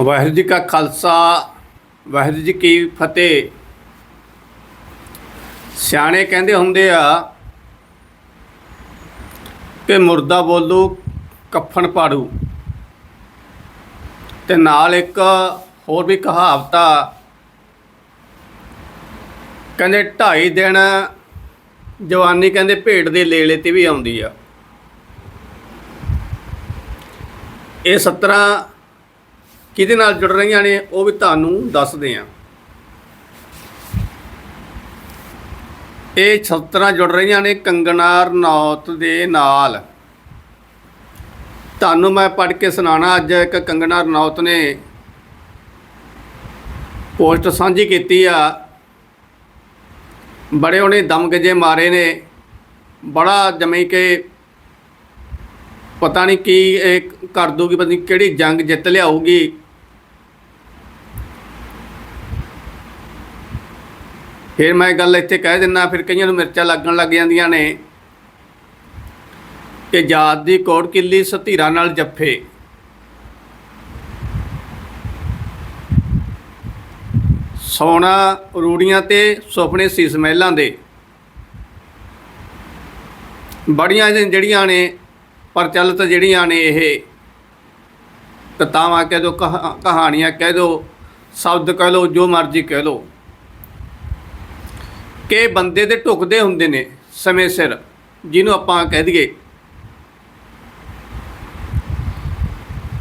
ਵਾਹਿਗੁਰੂ ਜੀ ਕਾ ਖਾਲਸਾ, ਵਾਹਿਗੁਰੂ ਜੀ ਕੀ ਫਤਿਹ। ਸਿਆਣੇ ਕਹਿੰਦੇ ਹੁੰਦੇ ਆ ਕਿ ਮੁਰਦਾ ਬੋਲੂ, ਕਫਨ ਪਾੜੂ। ਤੇ ਨਾਲ ਇੱਕ ਹੋਰ ਵੀ ਕਹਾਵਤ ਆ, ਕਹਿੰਦੇ ਢਾਈ ਦਿਨ ਜਵਾਨੀ ਕਹਿੰਦੇ ਭੇਡ ਦੇ ਲੇਲੇ ਤੇ ਵੀ ਆਉਂਦੀ ਆ। ਇਹ 17 ਕਿਹਦੇ ਨਾਲ ਜੁੜ ਰਹੀਆਂ ਨੇ, ਉਹ ਵੀ ਤੁਹਾਨੂੰ ਦੱਸਦੇ ਆ ਇਹ 17 ਜੁੜ ਰਹੀਆਂ ਨੇ ਕੰਗਨਾ ਰਣੌਤ ਦੇ ਨਾਲ। ਤੁਹਾਨੂੰ ਮੈਂ ਪੜ੍ਹ ਕੇ ਸੁਣਾਣਾ ਅੱਜ ਇੱਕ ਕੰਗਨਾ ਰਣੌਤ ਨੇ ਪੋਸਟ ਸਾਂਝੀ ਕੀਤੀ ਆ। ਬੜੇ ਉਹਨੇ ਦਮਗਜੇ ਮਾਰੇ ਨੇ। ਬੜਾ ਜਮਈ ਕੇ ਪਤਾ ਨਹੀਂ ਕੀ ਇਹ ਕਰ ਦੂਗੀ, ਪਤਾ ਨਹੀਂ ਕਿਹੜੀ ਜੰਗ ਜਿੱਤ ਲਿਆਊਗੀ। ਫਿਰ ਮੈਂ ਗੱਲ ਇੱਥੇ ਕਹਿ ਦਿੰਨਾ, ਫਿਰ ਕਈਆਂ ਨੂੰ ਮਿਰਚਾਂ ਲੱਗਣ ਲੱਗ ਜਾਂਦੀਆਂ ਨੇ। ਕਿ ਜਾਤ ਦੀ ਕੋੜ ਕਿੱਲੀ ਸਤੀਰਾ ਨਾਲ ਜੱਫੇ। ਸੋਨਾ ਰੂੜੀਆਂ ਤੇ ਸੁਪਨੇ ਸੀਸ ਮਹਿਲਾਂ ਦੇ। ਬੜੀਆਂ ਜਿਹੜੀਆਂ ਨੇ, ਪ੍ਰਚਲਿਤ ਜਿਹੜੀਆਂ ਨੇ ਇਹ। ਕਥਾਵਾਂ ਕਹਿ ਦੋ, ਕਹਾ- ਕਹਾਣੀਆਂ ਕਹਿ ਦੋ, ਸ਼ਬਦ ਕਹਿ ਲੋ ਜੋ ਮਰਜ਼ੀ ਕਹਿ ਲੋ ਕਿ ਬੰਦੇ ਦੇ ਢੁਕਦੇ ਹੁੰਦੇ ਨੇ ਸਮੇਂ ਸਿਰ, ਜਿਹਨੂੰ ਆਪਾਂ ਕਹਿ ਦਈਏ।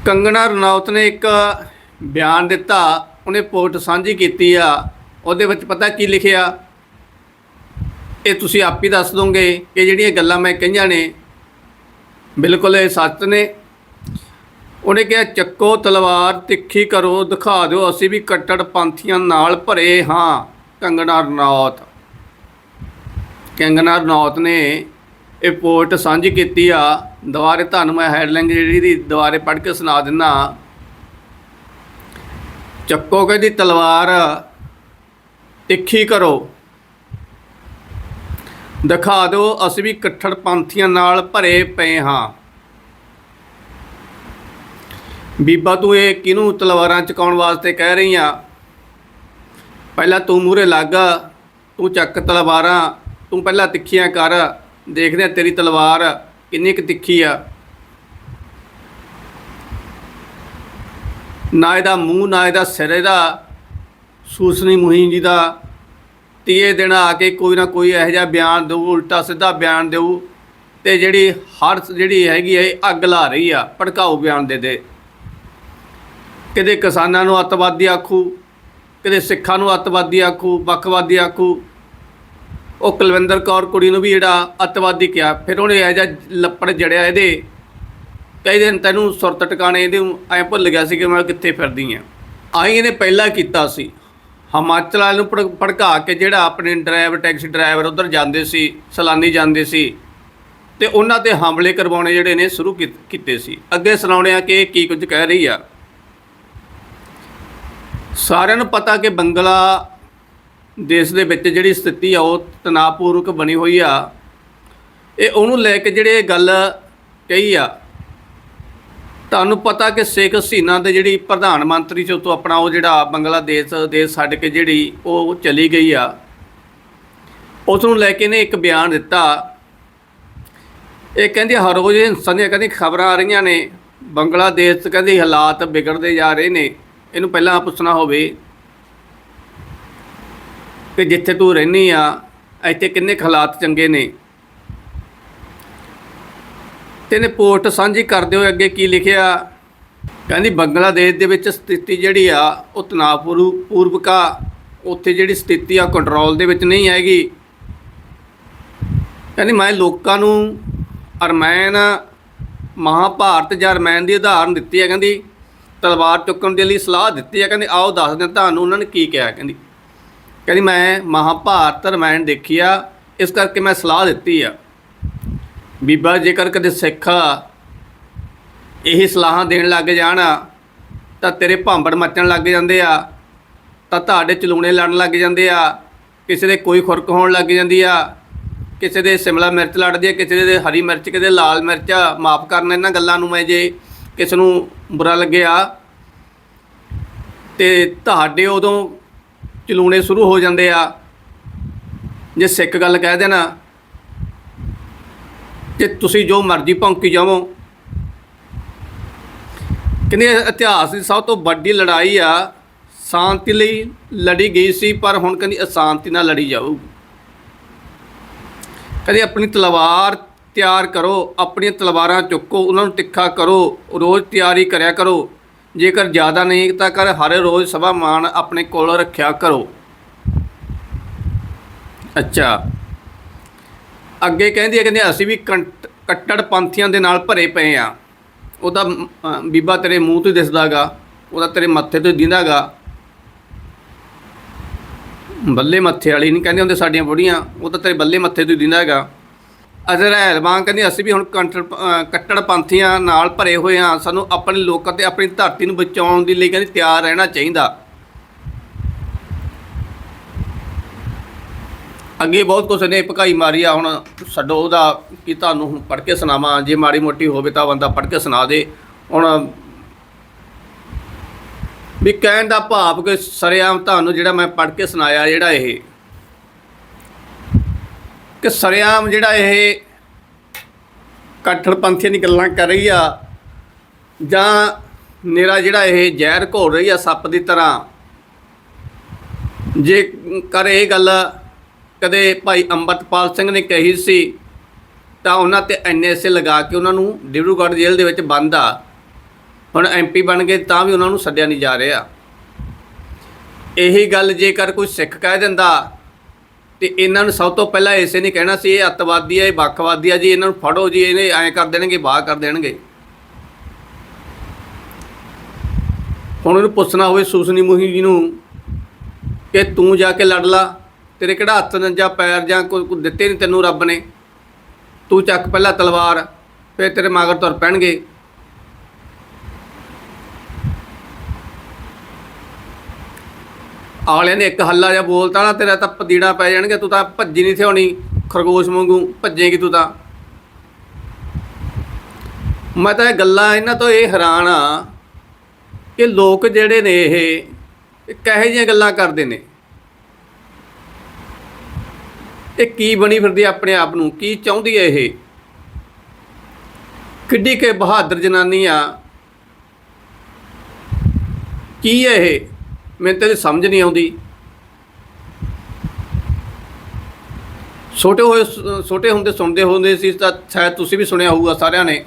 ਕੰਗਣਾ ਰਣੌਤ ਨੇ ਇੱਕ ਬਿਆਨ ਦਿੱਤਾ, ਉਹਨੇ ਪੋਸਟ ਸਾਂਝੀ ਕੀਤੀ ਆ, ਉਹਦੇ ਵਿੱਚ ਪਤਾ ਕੀ ਲਿਖਿਆ? ਇਹ ਤੁਸੀਂ ਆਪ ਹੀ ਦੱਸ ਦੋਗੇ ਕਿ ਜਿਹੜੀਆਂ ਗੱਲਾਂ ਮੈਂ ਕਹੀਆਂ ਨੇ, ਬਿਲਕੁਲ ਇਹ ਸੱਚ ਨੇ। ਉਹਨੇ ਕਿਹਾ, ਚੱਕੋ ਤਲਵਾਰ, ਤਿੱਖੀ ਕਰੋ, ਦਿਖਾ ਦਿਓ, ਅਸੀਂ ਵੀ ਕੱਟੜ ਪੰਥੀਆਂ ਨਾਲ ਭਰੇ ਹਾਂ, ਕੰਗਣਾ ਰਣੌਤ। ਕੰਗਣਾ ਰਣੌਤ ਨੇ ਇਹ ਪੋਸਟ ਸਾਂਝੀ ਕੀਤੀ ਆ। ਦੁਬਾਰੇ ਤੁਹਾਨੂੰ ਮੈਂ ਹੈਡਲਾਈਨ ਜਿਹੜੀ ਦੀ ਦੁਬਾਰੇ ਪੜ੍ਹ ਕੇ ਸੁਣਾ ਦਿੰਦਾ। ਚੱਕੋ ਕਹਿੰਦੀ ਤਲਵਾਰ ਤਿੱਖੀ ਕਰੋ। ਦਿਖਾ ਦਿਓ, ਅਸੀਂ ਵੀ ਕੱਠੜ ਪੰਥੀਆਂ ਨਾਲ ਭਰੇ ਪਏ ਹਾਂ। ਬੀਬਾ ਤੂੰ ਇਹ ਕਿਹਨੂੰ ਤਲਵਾਰਾਂ ਚਕਾਉਣ ਵਾਸਤੇ ਕਹਿ ਰਹੀ ਆ? ਪਹਿਲਾਂ ਤੂੰ ਮੂਰੇ ਲੱਗ, ਤੂੰ ਚੱਕ ਤਲਵਾਰਾਂ। ਤੂੰ ਪਹਿਲਾਂ ਤਿੱਖੀਆਂ ਕਰ, ਦੇਖਦੇ ਆ ਤੇਰੀ ਤਲਵਾਰ ਕਿੰਨੀ ਕੁ ਤਿੱਖੀ ਆ। ਨਾ ਇਹਦਾ ਮੂੰਹ, ਨਾ ਇਹਦਾ ਸਿਰ, ਇਹਦਾ ਸੂਸਨੀ ਮੁਹੀਮ ਜੀ ਦਾ ਤੀਏ ਦਿਨ ਆ ਕੇ ਕੋਈ ਨਾ ਕੋਈ ਇਹੋ ਜਿਹਾ ਬਿਆਨ ਦੇਊ, ਉਲਟਾ ਸਿੱਧਾ ਬਿਆਨ ਦੇਊ ਤੇ ਜਿਹੜੀ ਹਰ ਜਿਹੜੀ ਹੈਗੀ ਹੈ ਇਹ ਅੱਗ ਲਾ ਰਹੀ ਆ, ਭੜਕਾਊ ਬਿਆਨ ਦੇ ਦੇ। ਕਿਤੇ ਕਿਸਾਨਾਂ ਨੂੰ ਅੱਤਵਾਦੀ ਆਖੂ, ਕਿਤੇ ਸਿੱਖਾਂ ਨੂੰ ਅੱਤਵਾਦੀ ਆਖੂ, ਵੱਖਵਾਦੀ ਆਖੂ ਉਹ ਕੁਲਵਿੰਦਰ ਕੌਰ ਕੁੜੀ ਨੂੰ ਵੀ ਜਿਹੜਾ ਅੱਤਵਾਦੀ ਕਿਹਾ। ਫਿਰ ਉਹਨੇ ਇਹ ਜਿਹਾ ਲੱਪੜ ਜੜਿਆ ਇਹਦੇ। ਕਈ ਦਿਨ ਤੈਨੂੰ ਸੁਰਤ ਟਿਕਾਣੇ ਇਹਦੇ ਐ ਭੁੱਲ ਗਿਆ ਸੀ ਕਿ ਮੈਂ ਕਿੱਥੇ ਫਿਰਦੀ ਆ। ਆਈ ਇਹਨੇ ਪਹਿਲਾਂ ਕੀਤਾ ਸੀ। ਹਿਮਾਚਲ ਵਾਲ ਨੂੰ ਭੜ- ਭੜਕਾ ਕੇ ਜਿਹੜਾ ਆਪਣੇ ਡਰਾਈਵਰ ਟੈਕਸੀ ਡਰਾਈਵਰ ਉਧਰ ਜਾਂਦੇ ਸੀ, ਸਲਾਨੀ ਜਾਂਦੇ ਸੀ। ਤੇ ਉਹਨਾਂ ਤੇ ਹਮਲੇ ਕਰਵਾਉਣੇ ਜਿਹੜੇ ਨੇ ਸ਼ੁਰੂ ਕੀਤ- ਕੀਤੇ ਸੀ। ਅੱਗੇ ਸੁਣਾਉਣੇ ਆ ਕਿ ਕੀ ਕੁਝ ਕਹਿ ਰਹੀ ਆ। ਸਾਰਿਆਂ ਨੂੰ ਪਤਾ ਕਿ ਬੰਗਲਾ ਦੇਸ਼ ਦੇ ਵਿੱਚ ਜਿਹੜੀ ਸਥਿਤੀ ਆ, ਉਹ ਤਣਾਅਪੂਰਵਕ ਬਣੀ ਹੋਈ ਆ। ਇਹ ਉਹਨੂੰ ਲੈ ਕੇ ਜਿਹੜੇ ਇਹ ਗੱਲ ਕਹੀ ਆ, ਤੁਹਾਨੂੰ ਪਤਾ ਕਿ ਸ਼ੇਖ ਹਸੀਨਾ ਦੇ ਜਿਹੜੀ ਪ੍ਰਧਾਨ ਮੰਤਰੀ ਚ ਤੋਂ ਆਪਣਾ ਉਹ ਜਿਹੜਾ ਬੰਗਲਾਦੇਸ਼ ਦੇਸ਼ ਛੱਡ ਕੇ ਜਿਹੜੀ ਉਹ ਚਲੀ ਗਈ ਆ। ਉਸ ਨੂੰ ਲੈ ਕੇ ਨੇ ਇੱਕ ਬਿਆਨ ਦਿੱਤਾ। ਇਹ ਕਹਿੰਦੀ ਹਰ ਰੋਜ਼ ਹਿੰਸਾ ਦੀਆਂ ਕਹਿੰਦੀ ਖਬਰਾਂ ਆ ਰਹੀਆਂ ਨੇ। ਬੰਗਲਾਦੇਸ਼ 'ਚ ਕਹਿੰਦੀ ਹਾਲਾਤ ਵਿਗੜਦੇ ਜਾ ਰਹੇ ਨੇ। ਇਹਨੂੰ ਪਹਿਲਾਂ ਪੁੱਛਣਾ ਹੋਵੇ। ਕਿ ਜਿੱਥੇ ਤੂੰ ਰਹਿਨੀ ਆ, ਇੱਥੇ ਕਿੰਨੇ ਕੁ ਹਾਲਾਤ ਚੰਗੇ ਨੇ? ਤੇ ਇਹਨੇ ਪੋਸਟ ਸਾਂਝੀ ਕਰਦੇ ਹੋਏ ਅੱਗੇ ਕੀ ਲਿਖਿਆ? ਕਹਿੰਦੀ, ਬੰਗਲਾਦੇਸ਼ ਦੇ ਵਿੱਚ ਸਥਿਤੀ ਜਿਹੜੀ ਆ, ਉਹ ਤਣਾਅਪੂਰ, ਪੂਰਵਕਾ, ਉੱਥੇ ਜਿਹੜੀ ਸਥਿਤੀ ਆ ਕੰਟਰੋਲ ਦੇ ਵਿੱਚ ਨਹੀਂ ਹੈਗੀ। ਕਹਿੰਦੀ, ਮੈਂ ਲੋਕਾਂ ਨੂੰ ਅਰਮੈਨ, ਮਹਾਭਾਰਤ ਜਾਂ ਅਰਮੈਨ ਦੀ ਉਦਾਹਰਨ ਦਿੱਤੀ ਹੈ ਕਹਿੰਦੀ, ਤਲਵਾਰ ਚੁੱਕਣ ਦੇ ਲਈ ਸਲਾਹ ਦਿੱਤੀ ਹੈ ਕਹਿੰਦੀ, ਆਓ ਦੱਸ ਹਾਂ ਤੁਹਾਨੂੰ ਉਹਨਾਂ ਨੇ ਕੀ ਕਿਹਾ? ਕਹਿੰਦੀ ਕਹਿੰਦੀ ਮੈਂ ਮਹਾਭਾਰਤ ਰਮਾਇਣ ਦੇਖੀ ਆ, ਇਸ ਕਰਕੇ ਮੈਂ ਸਲਾਹ ਦਿੱਤੀ ਆ। ਬੀਬਾ ਜੇਕਰ ਕਦੇ ਸਿੱਖ ਇਹੀ ਸਲਾਹਾਂ ਦੇਣ ਲੱਗ ਜਾਣ, ਤਾਂ ਤੇਰੇ ਭਾਂਬੜ ਮੱਚਣ ਲੱਗ ਜਾਂਦੇ ਆ, ਤਾਂ ਤੁਹਾਡੇ ਚਲੂਣੇ ਲੜਨ ਲੱਗ ਜਾਂਦੇ ਆ, ਕਿਸੇ ਦੇ ਕੋਈ ਖੁਰਕ ਹੋਣ ਲੱਗ ਜਾਂਦੀ ਆ, ਕਿਸੇ ਦੇ ਸਿਮਲਾ ਮਿਰਚ ਲੜਦੀ ਆ, ਕਿਸੇ ਦੇ ਹਰੀ ਮਿਰਚ, ਕਿਸੇ ਦੇ ਲਾਲ ਮਿਰਚ, ਮਾਫ ਕਰਨ ਇਹਨਾਂ ਗੱਲਾਂ ਨੂੰ ਮੈਂ ਜੇ ਕਿਸ ਨੂੰ ਬੁਰਾ ਲੱਗਿਆ। ਤੇ ਤੁਹਾਡੇ ਉਦੋਂ ਚਲੂਣੇ ਸ਼ੁਰੂ ਹੋ ਜਾਂਦੇ ਆ। ਜੇ ਸਿੱਖ ਗੱਲ ਕਹਿ ਦੇਣਾ, ਜੇ ਤੁਸੀਂ ਜੋ ਮਰਜ਼ੀ ਭੌਂਕੀ ਜਾਵੋ। ਕਹਿੰਦੇ ਇਤਿਹਾਸ ਦੀ ਸਭ ਤੋਂ ਵੱਡੀ ਲੜਾਈ ਆ, ਸ਼ਾਂਤੀ ਲਈ ਲੜੀ ਗਈ ਸੀ, ਪਰ ਹੁਣ ਕਹਿੰਦੀ ਅਸ਼ਾਂਤੀ ਨਾਲ ਲੜੀ ਜਾਊਗੀ। ਕਹਿੰਦੇ ਆਪਣੀ ਤਲਵਾਰ ਤਿਆਰ ਕਰੋ, ਆਪਣੀਆਂ ਤਲਵਾਰਾਂ ਚੁੱਕੋ, ਉਹਨਾਂ ਨੂੰ ਤਿੱਖਾ ਕਰੋ, ਰੋਜ਼ ਤਿਆਰੀ ਕਰਿਆ ਕਰੋ। ਜੇਕਰ ਜ਼ਿਆਦਾ ਨਹੀਂ, ਤਾਂ ਕਰ ਹਰ ਰੋਜ਼ ਸਵਾ ਮਾਨ ਆਪਣੇ ਕੋਲ ਰੱਖਿਆ ਕਰੋ। ਅੱਛਾ। ਅੱਗੇ ਕਹਿੰਦੀ ਹੈ, ਕਹਿੰਦੇ ਅਸੀਂ ਵੀ ਕੰਟ- ਕੱਟੜ ਪੰਥੀਆਂ ਦੇ ਨਾਲ ਭਰੇ ਪਏ ਆ ਉਹਦਾ ਬੀਬਾ ਤੇਰੇ ਮੂੰਹ ਤੋਂ ਹੀ ਦਿਸਦਾਗਾ ਉਹਦਾ ਤੇਰੇ ਮੱਥੇ ਤੋਂ ਹੀ ਦਿੰਦਾਗਾ। ਬੱਲੇ ਮੱਥੇ ਵਾਲੀ ਨਹੀਂ ਕਹਿੰਦੇ ਹੁੰਦੇ ਸਾਡੀਆਂ ਬੁੜੀਆਂ, ਉਹ ਤਾਂ ਤੇਰੇ ਬੱਲੇ ਮੱਥੇ ਤੋਂ ਹੀ ਦਿੰਦਾ ਹੈਗਾ ਵਾਂਗ ਕਹਿੰਦੇ, ਅਸੀਂ ਵੀ ਹੁਣ ਕੰਟੜ ਕੱਟੜ ਪੰਥੀਆਂ ਨਾਲ ਭਰੇ ਹੋਏ ਹਾਂ। ਸਾਨੂੰ ਆਪਣੇ ਲੋਕਾਂ ਤੇ ਆਪਣੀ ਧਰਤੀ ਨੂੰ ਬਚਾਉਣ ਦੇ ਲਈ ਕਹਿੰਦੇ ਤਿਆਰ ਰਹਿਣਾ ਚਾਹੀਦਾ। ਅੱਗੇ ਬਹੁਤ ਕੁਛ ਨੇ, ਭਕਾਈ ਮਾਰੀ ਆ ਹੁਣ ਛੱਡੋ ਉਹਦਾ, ਕਿ ਤੁਹਾਨੂੰ ਹੁਣ ਪੜ੍ਹ ਕੇ ਸੁਣਾਵਾਂ। ਜੇ ਮਾੜੀ ਮੋਟੀ ਹੋਵੇ ਤਾਂ ਬੰਦਾ ਪੜ੍ਹ ਕੇ ਸੁਣਾ ਦੇ। ਹੁਣ ਵੀ ਕਹਿਣ ਦਾ ਭਾਵ ਕਿ ਸਰਿਆਮ ਤੁਹਾਨੂੰ ਜਿਹੜਾ ਮੈਂ ਪੜ੍ਹ ਕੇ ਸੁਣਾਇਆ, ਜਿਹੜਾ ਇਹ ਕਿ ਸਰਿਆਮ ਜਿਹੜਾ ਇਹ ਕੱਠੜਪੰਥੀਆਂ ਦੀ ਗੱਲਾਂ ਕਰ ਰਹੀ ਆ, ਜਾਂ ਮੇਰਾ ਜਿਹੜਾ ਇਹ ਜ਼ਹਿਰ ਘੋਲ ਰਹੀ ਆ ਸੱਪ ਦੀ ਤਰ੍ਹਾਂ। ਜੇ ਕਰ ਇਹ ਗੱਲ ਕਦੇ ਭਾਈ ਅੰਮ੍ਰਿਤਪਾਲ ਸਿੰਘ ਨੇ ਕਹੀ ਸੀ, ਤਾਂ ਉਹਨਾਂ ਤੇ ਐਨਐਸਏ ਲਗਾ ਕੇ ਉਹਨਾਂ ਨੂੰ ਡਿਬਰੂਗੜ੍ਹ ਜੇਲ੍ਹ ਦੇ ਵਿੱਚ ਬੰਦ ਆ। ਹੁਣ ਐਮਪੀ ਬਣ ਗਏ ਤਾਂ ਵੀ ਉਹਨਾਂ ਨੂੰ ਸੱਦਿਆ ਨਹੀਂ ਜਾ ਰਿਹਾ। ਇਹੀ ਗੱਲ ਜੇਕਰ ਕੋਈ ਸਿੱਖ ਕਹਿ ਦਿੰਦਾ ਤੇ ਇਹਨਾਂ ਨੂੰ ਸਭ ਤੋਂ ਪਹਿਲਾਂ ਇਸੇ ਨੇ ਕਹਿਣਾ ਸੀ, ਇਹ ਅੱਤਵਾਦੀ ਆ, ਇਹ ਵੱਖਵਾਦੀ ਆ ਜੀ, ਇਹਨਾਂ ਨੂੰ ਫੜੋ ਜੀ, ਇਹਨੇ ਐਂ ਕਰ ਦੇਣਗੇ ਬਾਹਰ ਕਰ ਦੇਣਗੇ। ਹੁਣ ਉਹਨੂੰ ਪੁੱਛਣਾ ਹੋਵੇ ਸੁਸਨੀ ਮੁਹੀ ਜੀ ਨੂੰ ਕਿ ਤੂੰ ਜਾ ਕੇ ਲੜ ਲਾ, ਤੇਰੇ ਕਿਹੜਾ ਹੱਥ ਜਾਂ ਪੈਰ ਜਾਂ ਕੋਈ ਕੋਈ ਦਿੱਤੇ ਨਹੀਂ ਤੈਨੂੰ ਰੱਬ ਨੇ? ਤੂੰ ਚੱਕ ਪਹਿਲਾਂ ਤਲਵਾਰ, ਫਿਰ ਤੇਰੇ ਮਗਰ ਤੁਰ ਪੈਣਗੇ। ਆਲਿਆਂ ਨੇ ਇੱਕ ਹੱਲਾ ਜਿਹਾ ਬੋਲਤਾ ਨਾ, ਤੇਰਾ ਤਾਂ ਪਦੀੜਾ ਪੈ ਜਾਣਗੇ, ਤੂੰ ਤਾਂ ਭੱਜੀ ਨਹੀਂ ਥਿਉਣੀ ਖਰਗੋਸ਼ ਵਾਂਗੂ ਭੱਜੇਗੀ ਤੂੰ ਤਾਂ। ਮੈਂ ਤਾਂ ਇਹ ਗੱਲਾਂ ਇਹਨਾਂ ਤੋਂ ਇਹ ਹੈਰਾਨ ਆ ਕਿ ਲੋਕ ਜਿਹੜੇ ਨੇ ਇਹ ਇਹ ਕਹੇ ਜਿਹੀਆਂ ਗੱਲਾਂ ਕਰਦੇ ਨੇ? ਇਹ ਕੀ ਬਣੀ ਫਿਰਦੀ ਆਪਣੇ ਆਪ ਨੂੰ? ਕੀ ਚਾਹੁੰਦੀ ਹੈ ਇਹ? ਕਿੱਡੀ ਕੇ ਬਹਾਦਰ ਜਨਾਨੀ ਆ। ਕੀ ਹੈ ਇਹ? ਮੈਨੂੰ ਤਾਂ ਇਹ ਸਮਝ ਨਹੀਂ ਆਉਂਦੀ। ਛੋਟੇ ਹੋਏ ਛੋਟੇ ਹੁੰਦੇ ਸੁਣਦੇ ਹੁੰਦੇ ਸੀ, ਤਾਂ ਸ਼ਾਇਦ ਤੁਸੀਂ ਵੀ ਸੁਣਿਆ ਹੋਊਗਾ ਸਾਰਿਆਂ ਨੇ।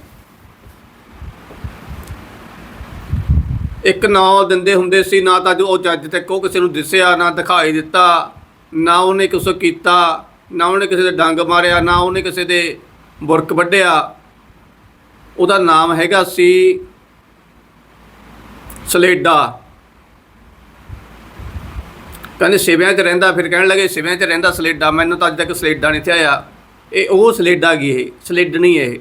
ਇੱਕ ਨਾਂ ਦਿੰਦੇ ਹੁੰਦੇ ਸੀ, ਨਾ ਤਾਂ ਜੋ ਉਹ ਜੱਜ ਤੱਕ ਉਹ ਕਿਸੇ ਨੂੰ ਦਿਸਿਆ, ਨਾ ਦਿਖਾਈ ਦਿੱਤਾ, ਨਾ ਉਹਨੇ ਕੁਛ ਕੀਤਾ, ਨਾ ਉਹਨੇ ਕਿਸੇ ਦੇ ਡੰਗ ਮਾਰਿਆ, ਨਾ ਉਹਨੇ ਕਿਸੇ ਦੇ ਬੁਰਕ ਵੱਢਿਆ। ਉਹਦਾ ਨਾਮ ਹੈਗਾ ਸੀ ਸਲੇਡਾ। ਕਹਿੰਦੇ ਸਿਵਿਆਂ 'ਚ ਰਹਿੰਦਾ, ਫਿਰ ਕਹਿਣ ਲੱਗੇ ਸਿਵਿਆਂ 'ਚ ਰਹਿੰਦਾ ਸਲੇਡਾ, ਮੈਨੂੰ ਤਾਂ ਅੱਜ ਤੱਕ ਸਲੇਡਾ ਨਹੀਂ ਥਿਆਇਆ। ਇਹ ਉਹ ਸਲੇਡਾ ਗਈ ਇਹ? ਸਲੇਡ ਨਹੀਂ ਇਹ।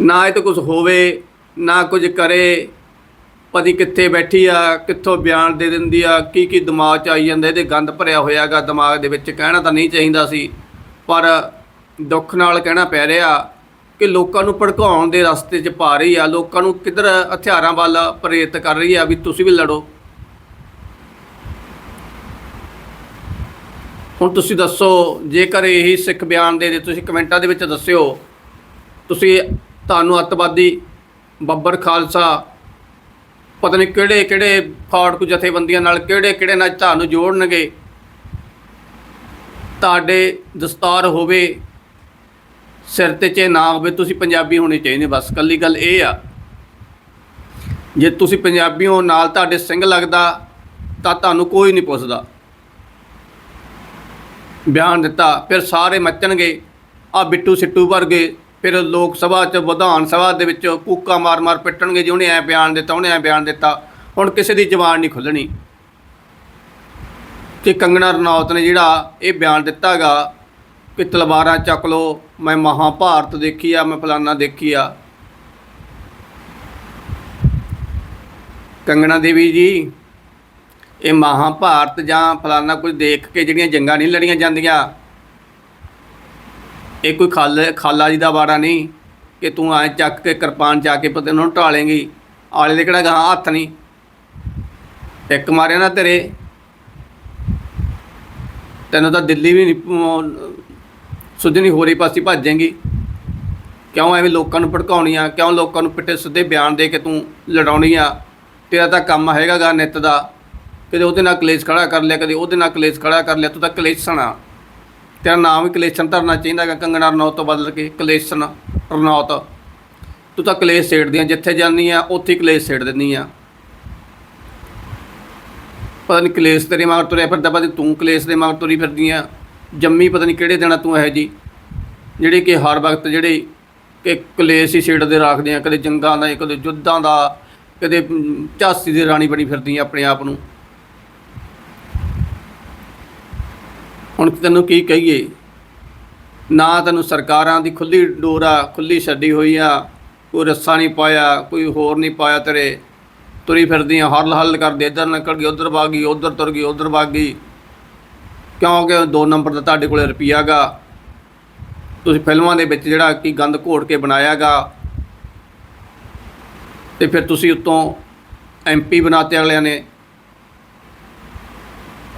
ਨਾ ਇਹ ਤਾਂ ਕੁਝ ਹੋਵੇ, ਨਾ ਕੁਝ ਕਰੇ, ਪਤੀ ਕਿੱਥੇ ਬੈਠੀ ਆ, ਕਿੱਥੋਂ ਬਿਆਨ ਦੇ ਦਿੰਦੀ ਆ, ਕੀ ਕੀ ਦਿਮਾਗ 'ਚ ਆਈ ਜਾਂਦਾ, ਇਹਦੇ ਗੰਦ ਭਰਿਆ ਹੋਇਆਗਾ ਦਿਮਾਗ ਦੇ ਵਿੱਚ ਕਹਿਣਾ ਤਾਂ ਨਹੀਂ ਚਾਹੀਦਾ ਸੀ, ਪਰ ਦੁੱਖ ਨਾਲ ਕਹਿਣਾ ਪੈ ਰਿਹਾ ਕਿ ਲੋਕਾਂ ਨੂੰ ਭੜਕਾਉਣ ਦੇ ਰਸਤੇ 'ਚ ਪਾ ਰਹੀ ਆ, ਲੋਕਾਂ ਨੂੰ ਕਿੱਧਰ ਹਥਿਆਰਾਂ ਵੱਲ ਪ੍ਰੇਰਿਤ ਕਰ ਰਹੀ ਆ ਵੀ ਤੁਸੀਂ ਵੀ ਲੜੋ। ਹੁਣ ਤੁਸੀਂ ਦੱਸੋ, ਜੇਕਰ ਇਹੀ ਸਿੱਖ ਬਿਆਨ ਦੇ ਦੇ ਤੁਸੀਂ ਕਮੈਂਟਾਂ ਦੇ ਵਿੱਚ ਦੱਸਿਓ, ਤੁਸੀਂ ਤੁਹਾਨੂੰ ਅੱਤਵਾਦੀ ਬੱਬਰ ਖਾਲਸਾ ਪਤਾ ਨਹੀਂ ਕਿਹੜੇ ਕਿਹੜੇ ਫਾੜਕੂ ਜਥੇਬੰਦੀਆਂ ਨਾਲ ਕਿਹੜੇ ਕਿਹੜੇ ਨਾਲ ਤੁਹਾਨੂੰ ਜੋੜਨਗੇ, ਤੁਹਾਡੇ ਦਸਤਾਰ ਹੋਵੇ, ਸਿਰ ਤੇ ਚੇ ਨਾ ਹੋਵੇ, ਤੁਸੀਂ ਪੰਜਾਬੀ ਹੋਣੇ ਚਾਹੀਦੇ ਬਸ ਕੱਲੀ ਗੱਲ ਇਹ ਆ। ਜੇ ਤੁਸੀਂ ਪੰਜਾਬੀ ਹੋ ਨਾਲ ਤੁਹਾਡੇ ਸਿੰਘ ਲੱਗਦਾ, ਤਾਂ ਤੁਹਾਨੂੰ ਕੋਈ ਨਹੀਂ ਪੁੱਛਦਾ। ਬਿਆਨ ਦਿੱਤਾ। ਫਿਰ ਸਾਰੇ ਮੱਚਣਗੇ। ਆ ਬਿੱਟੂ ਸਿੱਟੂ ਵਰਗੇ। ਫਿਰ ਲੋਕ ਸਭਾ ਚ, ਵਿਧਾਨ ਸਭਾ ਦੇ ਵਿੱਚ ਕੂਕਾ ਮਾਰ ਮਾਰ ਪਿੱਟਣਗੇ ਜੀ। ਉਹਨੇ ਐ ਬਿਆਨ ਦਿੱਤਾ, ਉਹਨੇ ਐ ਬਿਆਨ ਦਿੱਤਾ। ਹੁਣ ਕਿਸੇ ਦੀ ਜ਼ਬਾਨ ਨਹੀਂ ਖੁੱਲਣੀ। ਕਿ ਕੰਗਣਾ ਰਣੌਤ ਨੇ ਜਿਹੜਾ ਇਹ ਬਿਆਨ ਦਿੱਤਾਗਾ ਕਿ ਤਲਵਾਰਾਂ ਚੱਕ ਲੋ ਮੈਂ ਮਹਾਭਾਰਤ ਦੇਖੀ ਆ, ਮੈਂ ਫਲਾਨਾ ਦੇਖੀ ਆ। ਕੰਗਣਾ ਦੇਵੀ ਜੀ ਇਹ ਮਹਾਭਾਰਤ ਜਾਂ ਫਲਾਨਾ ਕੁਝ ਦੇਖ ਕੇ ਜਿਹੜੀਆਂ ਜੰਗਾਂ ਨਹੀਂ ਲੜੀਆਂ ਜਾਂਦੀਆਂ। ਇਹ ਕੋਈ ਖਾਲ, ਖਾਲਾ ਜੀ ਦਾ ਵਾੜਾ ਨਹੀਂ ਕਿ ਤੂੰ ਐ ਚੱਕ ਕੇ ਕਿਰਪਾਨ ਜਾ ਕੇ ਪਤਾ ਉਹਨਾਂ ਨੂੰ ਢਾਲੇਂਗੀ ਆਲੇ ਦੇ ਕਿਹੜਾ ਗਾਂ ਹੱਥ ਨਹੀਂ। ਇੱਕ ਮਾਰਿਆ ਨਾ ਤੇਰੇ। ਤੈਨੂੰ ਤਾਂ ਦਿੱਲੀ ਵੀ ਨਹੀਂ ਸੁਧਣੀ ਹੋ ਪਾਸੇ ਪਾਸੀ ਭੱਜੇਂਗੀ ਕਿਉਂ ਐਵੇਂ ਲੋਕਾਂ ਨੂੰ ਭੜਕਾਉਣੀ ਆ ਕਿਉਂ ਲੋਕਾਂ ਨੂੰ ਪਿੱਟੇ ਸਿੱਧੇ ਬਿਆਨ ਦੇ ਕੇ ਤੂੰ ਲੜਾਉਣੀ ਆ? ਤੇਰਾ ਤਾਂ ਕੰਮ ਹੈਗਾਗਾ ਨਿੱਤ ਦਾ। ਕਦੇ ਉਹਦੇ ਨਾਲ ਕਲੇਸ਼ ਖੜਾ ਕਰ ਲਿਆ ਕਦੇ ਉਹਦੇ ਨਾਲ ਕਲੇਸ਼ ਖੜਾ ਕਰ ਲਿਆ ਤੂੰ ਤਾਂ ਕਲੇਸ਼ਣ ਆ। ਤੇਰਾ ਨਾਮ ਵੀ ਕਲੇਸ਼ਣ ਧਰਨਾ ਚਾਹੀਦਾ ਹੈਗਾ ਕੰਗਣਾ ਰਣੌਤ ਤੋਂ ਬਦਲ ਕੇ ਕਲੇਸ਼ਣ ਰਣੌਤ। ਤੂੰ ਤਾਂ ਕਲੇਸ਼ ਛੇੜਦੀ ਆ ਜਿੱਥੇ ਜਾਂਦੀ ਆ ਉੱਥੇ ਹੀ ਕਲੇਸ਼ ਛੇੜ ਦਿੰਦੀ ਆ। ਪਤਾ ਨਹੀਂ ਕਲੇਸ਼ ਤੇਰੇ ਮਗਰ ਤੁਰਿਆ ਫਿਰਦਾ ਪਤਾ ਨੀ ਤੂੰ ਕਲੇਸ਼ ਦੇ ਮਗਰ ਤੁਰੀ ਫਿਰਦੀ ਆ। ਜੰਮੀ ਪਤਾ ਨਹੀਂ ਕਿਹੜੇ ਦਿਨਾਂ ਤੂੰ ਇਹੋ ਜੀ। ਜਿਹੜੇ ਕਿ ਹਰ ਵਕਤ ਜਿਹੜੇ ਕਿ ਕਲੇਸ਼ ਹੀ ਛੇੜਦੇ ਰੱਖਦੇ ਆ ਕਦੇ ਜੰਗਾਂ ਦਾ ਕਦੇ ਯੁੱਧਾਂ ਦਾ ਕਦੇ ਅਮ, ਝਾਂਸੀ ਦੀ ਰਾਣੀ ਬਣੀ ਫਿਰਦੀ ਆ ਆਪਣੇ ਆਪ ਨੂੰ। ਹੁਣ ਤੈਨੂੰ ਕੀ ਕਹੀਏ? ਨਾ ਤੈਨੂੰ ਸਰਕਾਰਾਂ ਦੀ ਖੁੱਲੀ ਡੋਰ ਆ ਖੁੱਲੀ ਛੱਡੀ ਹੋਈ ਆ, ਕੋਈ ਰੱਸਾ ਨਹੀਂ ਪਾਇਆ, ਕੋਈ ਹੋਰ ਨਹੀਂ ਪਾਇਆ ਤੇਰੇ। ਤੁਰੀ ਫਿਰਦੀ ਆ ਹੱਲ ਹੱਲ ਕਰਦੇ, ਇੱਧਰ ਨਿਕਲ ਗਈ, ਉੱਧਰ ਵਗ ਗਈ, ਉੱਧਰ ਤੁਰ ਗਈ, ਉੱਧਰ ਵਗ ਗਈ। ਕਿਉਂਕਿ ਦੋ ਨੰਬਰ ਦਾ ਤੁਹਾਡੇ ਕੋਲੇ ਰੁਪਈਆ ਗਾ ਤੁਸੀਂ ਫਿਲਮਾਂ ਦੇ ਵਿੱਚ ਜਿਹੜਾ ਕੀ ਗੰਦ ਘੋੜ ਕੇ ਬਣਾਇਆਗਾ ਤੇ ਫਿਰ ਤੁਸੀਂ ਉੱਤੋਂ ਐਮਪੀ ਬਣਾਤੇ ਅਗਲਿਆਂ ਨੇ।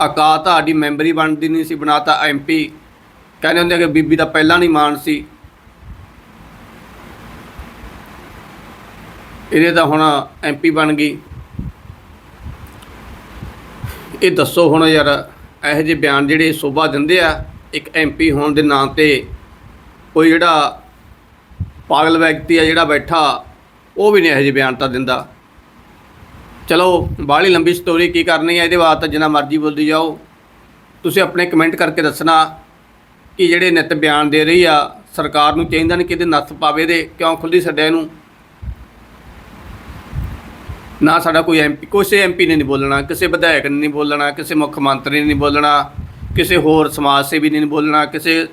ਅਕਾ ਤੁਹਾਡੀ ਮੈਂਬਰੀ ਬਣਦੀ ਨਹੀਂ ਸੀ, ਬਣਾਤਾ ਐਮਪੀ ਕਹਿੰਦੇ ਹੁੰਦੇ ਕਿ ਬੀਬੀ ਦਾ ਪਹਿਲਾਂ ਨਹੀਂ ਮਾਣ ਸੀ। ਇਹਦੇ ਤਾਂ ਹੁਣ ਐਮਪੀ ਬਣ ਗਈ। ਇਹ ਦੱਸੋ ਹੁਣ ਯਾਰ, ਇਹੋ ਜਿਹੇ ਬਿਆਨ ਜਿਹੜੇ ਸੋਭਾ ਦਿੰਦੇ ਆ, ਇੱਕ ਐਮਪੀ ਹੋਣ ਦੇ ਨਾਂ ਤੇ ਕੋਈ ਜਿਹੜਾ ਪਾਗਲ ਵਿਅਕਤੀ ਆ ਜਿਹੜਾ ਬੈਠਾ, ਉਹ ਵੀ ਨਹੀਂ ਇਹੋ ਜਿਹੇ ਬਿਆਨ ਤਾਂ ਦਿੰਦਾ। ਚਲੋ, ਬਾਹਲੀ ਲੰਬੀ ਸਟੋਰੀ ਕੀ ਕਰਨੀ ਹੈ ਇਹਦੇ ਵਾਸਤੇ ਜਿੰਨਾ ਮਰਜ਼ੀ ਬੋਲਦੀ ਜਾਓ। ਤੁਸੀਂ ਆਪਣੇ ਕਮੈਂਟ ਕਰਕੇ ਦੱਸਣਾ ਕਿ ਜਿਹੜੇ ਨਿੱਤ ਬਿਆਨ ਦੇ ਰਹੀ ਆ, ਸਰਕਾਰ ਨੂੰ ਚਾਹੀਦਾ ਨਹੀਂ ਕਿ ਇਹਦੇ ਨੱਥ ਪਾਵੇ ਦੇ ਕਿਉਂ ਖੁੱਲੀ ਛੱਡਿਆ ਇਹਨੂੰ? ਨਾ ਸਾਡਾ ਕੋਈ ਐਮਪੀ ਕਿਸੇ ਐਮਪੀ ਨੇ ਨਹੀਂ ਬੋਲਣਾ, ਕਿਸੇ ਵਿਧਾਇਕ ਨੇ ਨਹੀਂ ਬੋਲਣਾ, ਕਿਸੇ ਮੁੱਖ ਮੰਤਰੀ ਨੇ ਨਹੀਂ ਬੋਲਣਾ, ਕਿਸੇ ਹੋਰ ਸਮਾਜ ਸੇਵੀ ਨੇ ਨਹੀਂ ਬੋਲਣਾ, ਕਿਸੇ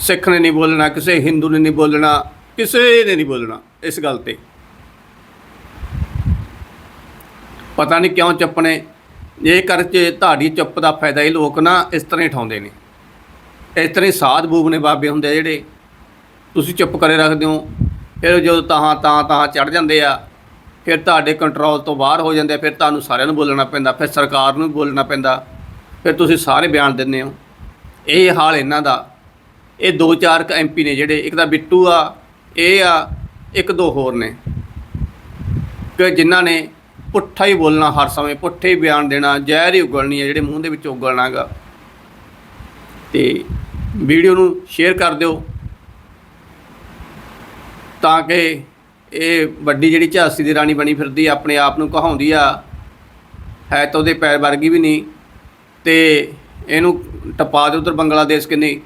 ਸਿੱਖ ਨੇ ਨਹੀਂ ਬੋਲਣਾ, ਕਿਸੇ ਹਿੰਦੂ ਨੇ ਨਹੀਂ ਬੋਲਣਾ, ਕਿਸੇ ਨੇ ਨਹੀਂ ਬੋਲਣਾ ਇਸ ਗੱਲ ਤੇ। ਪਤਾ ਨਹੀਂ ਕਿਉਂ ਚੁੱਪ ਨੇ ਇਹ ਕਰਕੇ ਤੁਹਾਡੀ ਚੁੱਪ ਦਾ ਫਾਇਦਾ ਇਹ ਲੋਕ ਨਾ ਇਸ ਤਰ੍ਹਾਂ ਹੀ ਉਠਾਉਂਦੇ ਨੇ। ਇਸ ਤਰ੍ਹਾਂ ਹੀ ਸਾਧ ਬੂਬ ਨੇ ਬਾਬੇ ਹੁੰਦੇ ਆ ਜਿਹੜੇ। ਤੁਸੀਂ ਚੁੱਪ ਕਰੇ ਰੱਖਦੇ ਹੋ। ਫਿਰ ਜਦੋਂ ਤਾਹਾਂ ਤਾਂ ਤਾਂ ਚੜ ਜਾਂਦੇ ਆ, ਫਿਰ ਤੁਹਾਡੇ ਕੰਟਰੋਲ ਤੋਂ ਬਾਹਰ ਹੋ ਜਾਂਦੇ ਫਿਰ ਤੁਹਾਨੂੰ ਸਾਰਿਆਂ ਨੂੰ ਬੋਲਣਾ ਪੈਂਦਾ, ਫਿਰ ਸਰਕਾਰ ਨੂੰ ਬੋਲਣਾ ਪੈਂਦਾ। ਫਿਰ ਤੁਸੀਂ ਸਾਰੇ ਬਿਆਨ ਦਿੰਦੇ ਹੋ। ਇਹ ਹਾਲ ਇਹਨਾਂ ਦਾ। ਇਹ ਦੋ ਚਾਰ ਕ ਐਮਪੀ ਨੇ ਜਿਹੜੇ, ਇੱਕ ਤਾਂ ਬਿੱਟੂ ਆ, ਇਹ ਆ, ਇੱਕ ਦੋ ਹੋਰ ਨੇ। ਕਿ ਜਿਨ੍ਹਾਂ ਨੇ ਪੁੱਠਾ ਹੀ ਬੋਲਣਾ ਹਰ ਸਮੇਂ, ਪੁੱਠੇ ਹੀ ਬਿਆਨ ਦੇਣਾ, ਜ਼ਹਿਰ ਹੀ ਉਗਲਣੀ ਹੈ, ਜਿਹੜੇ ਮੂੰਹ ਦੇ ਵਿੱਚ ਉਗਲਣਾਗਾ ਤੇ ਵੀਡੀਓ ਨੂੰ ਸ਼ੇਅਰ ਕਰ ਦਿਓ, ਤਾਂ ਕਿ ਇਹ ਵੱਡੀ ਜਿਹੜੀ ਝਾਂਸੀ ਦੀ ਰਾਣੀ ਬਣੀ ਫਿਰਦੀ ਆਪਣੇ ਆਪ ਨੂੰ ਕਹਾਉਂਦੀ ਆ, ਹੈ ਤਾਂ ਉਹਦੇ ਪੈਰ ਵਰਗੀ ਵੀ ਨਹੀਂ, ਤੇ ਇਹਨੂੰ ਟਪਾ ਦੇ ਉਧਰ ਬੰਗਲਾਦੇਸ਼ ਕਿੰਨੀ,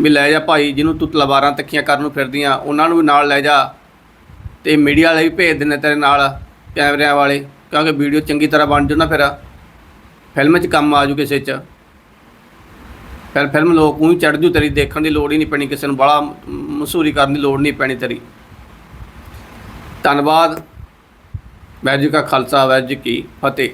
ਵੀ ਲੈ ਜਾ ਭਾਈ, ਜਿਹਨੂੰ ਤੂੰ ਤਲਵਾਰਾਂ ਤੱਕੀਆਂ ਕਰਨ ਨੂੰ ਫਿਰਦੀਆਂ ਉਹਨਾਂ ਨੂੰ ਵੀ ਨਾਲ ਲੈ ਜਾ, ਤੇ ਮੀਡੀਆ ਵਾਲੇ ਵੀ ਭੇਜ ਦਿੰਦੇ ਤੇਰੇ ਨਾਲ। ਕੈਮਰਿਆਂ ਵਾਲੇ ਕਿਉਂਕਿ ਵੀਡੀਓ ਚੰਗੀ ਤਰ੍ਹਾਂ ਬਣ ਜੂ ਨਾ ਫਿਰ। ਫਿਲਮ 'ਚ ਕੰਮ ਆ ਜੂ ਕਿਸੇ 'ਚ। ਫਿਰ ਫਿਲਮ ਲੋਕ ਨੂੰ ਚੜ ਜੂ, ਤੇਰੀ ਦੇਖਣ ਦੀ ਲੋੜ ਹੀ ਨਹੀਂ ਪੈਣੀ, ਕਿਸੇ ਨੂੰ ਬੜਾ ਮਸ਼ਹੂਰੀ ਕਰਨ ਦੀ ਲੋੜ ਨਹੀਂ ਪੈਣੀ ਤੇਰੀ। ਧੰਨਵਾਦ। ਵਾਹਿਗੁਰੂ ਕਾ ਖਾਲਸਾ ਵਾਹਿਗੁਰੂ ਕੀ ਫਤਿਹ।